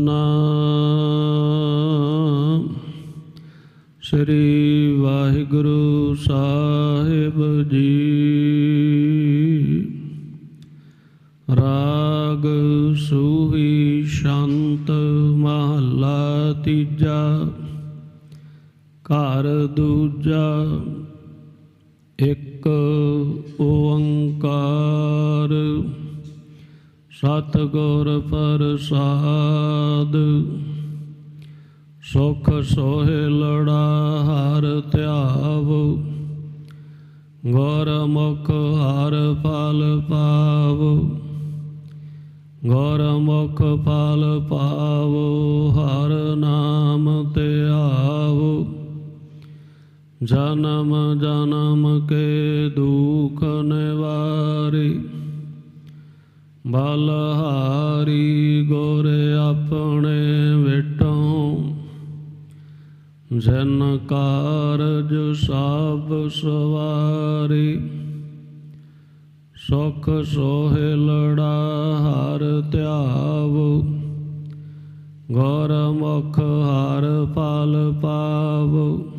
ਨਾਮ ਸ੍ਰੀ ਵਾਹਿਗੁਰੂ ਸਾਹਿਬ ਜੀ। ਰਾਗ ਸੂਹੀ ਸ਼ਾਂਤ ਮਹਲਾ ਤੀਜਾ। ਘਰ ਦੂਜਾ। ਇੱਕ ਓੰਕਾਰ। ਸਤਿਗੁਰ ਪ੍ਰਸਾਦ। ਸੁਖ ਸੋਹਿਲੜਾ ਹਰ ਧਿਆਵੋ। ਗੁਰਮੁਖ ਹਰ ਫਲ ਪਾਵੋ। ਗੁਰਮੁਖ ਫਲ ਪਾਵੋ, ਹਰ ਨਾਮ ਤੇ ਜਨਮ ਜਨਮ ਕੇ ਦੁਖ ਨਿਵਾਰੀ। ਬਲਹਾਰੀ ਗੁਰ ਆਪਣੇ ਵਿਟੋਂ। ਜਨ ਕਾਰਜ ਸਭ ਸਵਾਰੀ। ਸੁਖ ਸੋਹਿਲੜਾ ਹਰ ਧਿਆਵੋ। ਗੁਰਮੁਖ ਹਰ ਫਲ ਪਾਵੋ।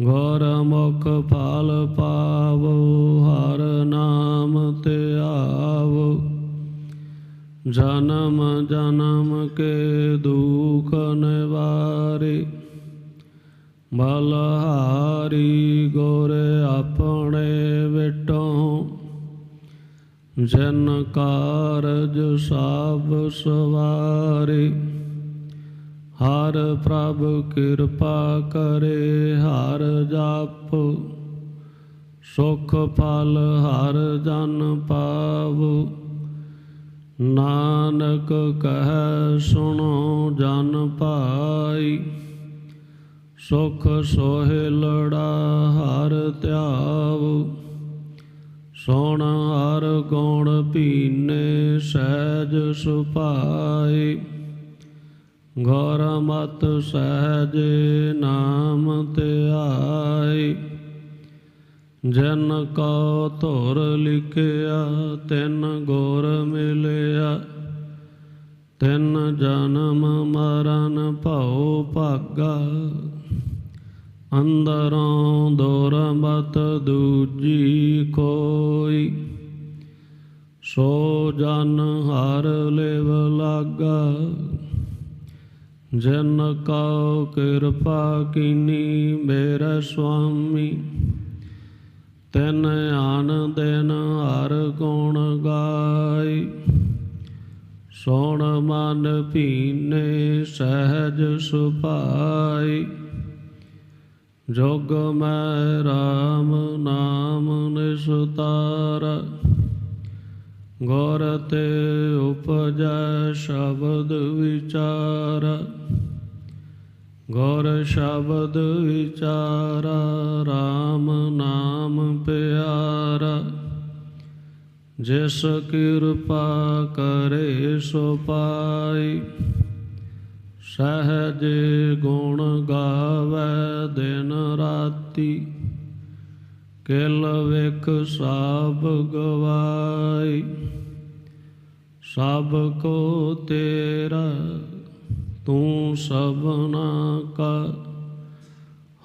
ਗੁਰਮੁਖ ਫਲ ਪਾਵੋ, ਹਰ ਨਾਮ ਤੇ ਆਵੋ। ਜਨਮ ਜਨਮ ਕੇ ਦੁਖ ਨਿਵਾਰੇ, ਬਲਹਾਰੀ ਗੁਰ ਆਪਣੇ ਵਿਟੋਂ। ਜਨ ਕਾਰਜ ਸਭ ਸਵਾਰੇ ਹਰ ਪ੍ਰਭ ਕਿਰਪਾ ਕਰੇ, ਹਰ ਜਾਪ ਸੁਖ ਫਲ, ਹਰ ਜਨ ਪਾਵੋ। ਨਾਨਕ ਕਹਿ ਸੁਣੋ, ਜਨ ਪਾਈ, ਸੁਖ ਸੋਹਿਲੜਾ ਹਰ ਧਿਆਵੋ। ਸੁਣ ਹਰ ਗੁਣ ਪੀਨੇ ਸਹਿਜ ਸੁਭਾਈ ਗੌਰ ਮਤ ਸਹਿਜ ਨਾਮ ਧਿਆਈ ਜਨ ਕੋ ਧੁਰ ਲਿਖਿਆ, ਤਿਨ ਗੌਰ ਮਿਲਿਆ। ਤਿਨ ਜਨਮ ਮਰਨ ਭਉ ਭਾਗਾ। ਅੰਦਰੋਂ ਦੌਰ ਮਤ ਦੂਜੀ ਕੋਈ ਸੋ ਜਨ ਹਰ ਲਿਵ ਲਾਗਾ। ਜਨ ਕਉ ਕਿਰਪਾ ਕੀਨੀ, ਮੇਰਾ ਸੁਆਮੀ। ਤੈਨ ਆਨ ਦਿਨ ਹਰ ਗੁਣ ਗਾਈ। ਸੋਣ ਮਨ ਪੀਨੇ ਸਹਿਜ ਸੁਭਾਈ। ਜੋਗ ਮੈਂ RAM ਨਾਮ ਨਿਸਤਾਰ। ਗੁਰ ਤੇ ਉਪਜੈ ਸ਼ਬਦ ਵਿਚਾਰ। ਗੁਰ ਸ਼ਬਦ ਵਿਚਾਰਾ RAM ਨਾਮ ਪਿਆਰਾ। ਜਿਸ ਕਿਰਪਾ ਕਰੇ ਸੋ ਪਾਈ। ਸਹਜ ਗੁਣ ਗਾਵੇ ਦਿਨ ਰਾਤੀ। ਕਿਲ ਵੇਖ ਸਭ ਗਵਾਈ, ਸਭ ਕੋ ਤੇਰਾ, ਤੂੰ ਸਭਨਾ ਕਾ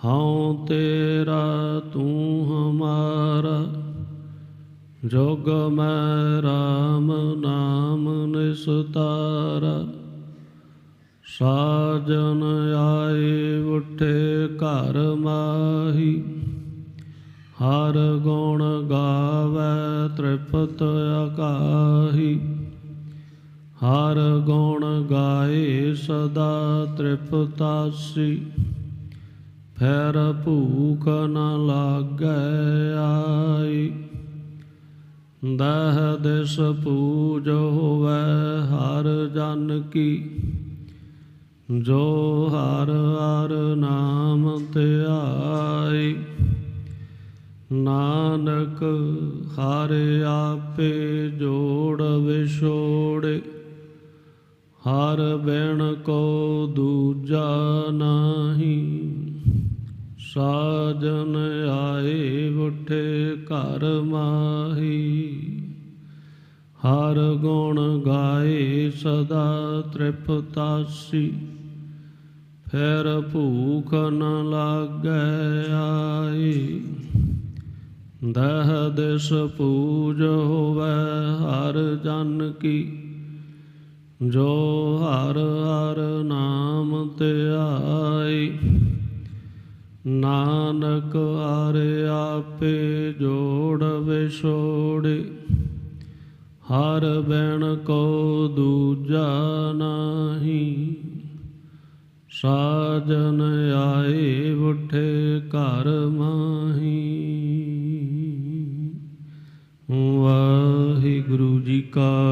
ਹਉ ਤੇਰਾ, ਤੂੰ ਹਮਾਰਾ, ਜੋਗ ਮੈਂ RAM ਨਾਮ ਨਿਸਤਾਰਾ। ਸਾਜਨ ਆਏ, ਉਠੇ ਘਰ ਮਾਹੀ ਹਰ ਗੁਣ ਗਾਵੇ ਤ੍ਰਿਪਤ ਅਕਾਹੀ। ਹਰ ਗੁਣ ਗਾਏ ਸਦਾ ਤ੍ਰਿਪਤਾਸੀ। ਫੇਰ ਭੂਖ ਨ ਲਾਗੈ ਆਈ। ਦਹ ਦਿਸ ਪੂਜ ਹੋਵੇ ਹਰ ਜਨ ਕੀ। ਜੋ ਹਰ ਹਰ ਨਾਮ ਤੇ ਨਾਨਕ ਹਰ ਆਪੇ ਜੋੜ ਵਿਛੋੜੇ, ਹਰ ਬੈਣ ਕੋ ਦੂਜਾ ਨਾਹੀ। ਸਾਜਨ ਆਏ ਉਠੇ ਘਰ ਮਾਹੀ, ਹਰ ਗੁਣ ਗਾਏ ਸਦਾ ਤ੍ਰਿਪਤਾਸੀ। ਫਿਰ ਭੂਖ ਨ ਲਾਗੈ ਆਈ ਦਹ ਦਿਸ ਪੂਜ ਹੋਵੇ ਹਰ ਜਨ ਕੀ। ਜੋ ਹਰ ਹਰ ਨਾਮ ਤੇ ਧਿਆਈ ਨਾਨਕ ਹਰਿ ਆਪੇ ਜੋੜ ਵਿਛੋੜੇ। ਹਰ ਬੈਣ ਕੋ ਦੂਜਾ ਨਾਹੀ, ਸਾਜਨ ਆਏ ਉਠੇ ਘਰ ਮਾਹੀ।